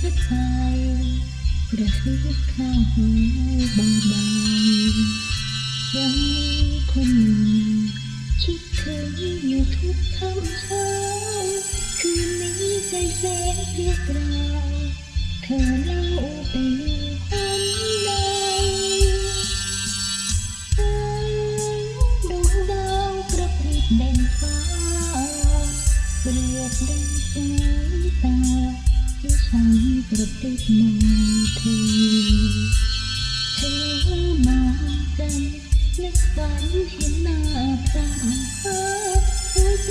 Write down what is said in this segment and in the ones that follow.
พัดไปกระซิบข้างหูเบาๆยังมีคนหนึ่งคิดถึงอยู่ทุกค่ำเช้าคืนนี้ใจแสนเสียกรายเธอเล่าไปอยู่หนใดแสงดวงดาวกระพริบเด่นฟ้าเปรียบดังสายตา ที่ฉันกระติบมองเธอเธอมาจันนึกฝันเห็นหน้าพระหัวใจ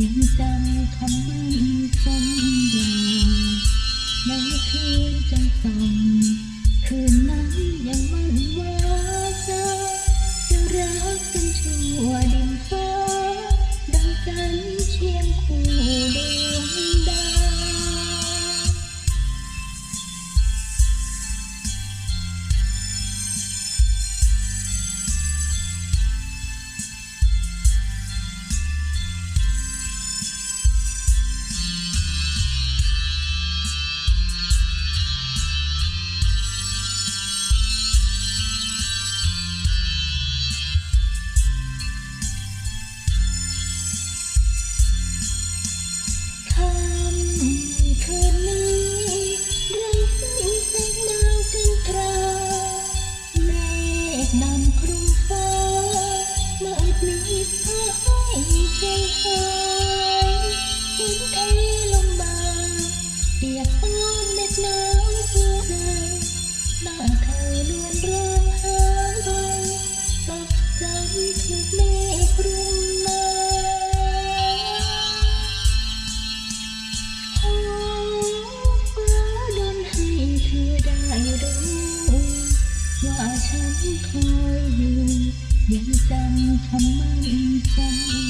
ยังจำคำมั่นสัญญาในคืนจันทร์ส่อง ให้ใจหายฝนเทลงมา เปียกปอนเม็ดน้ำหัวใจหน้าเธอเลือนร้องไห้ก็จำถูกเมฆรุมมาขอฟ้าดลให้เธอได้รู้ว่าฉันคอยอยู่ยังจำคำมั่นสัญญา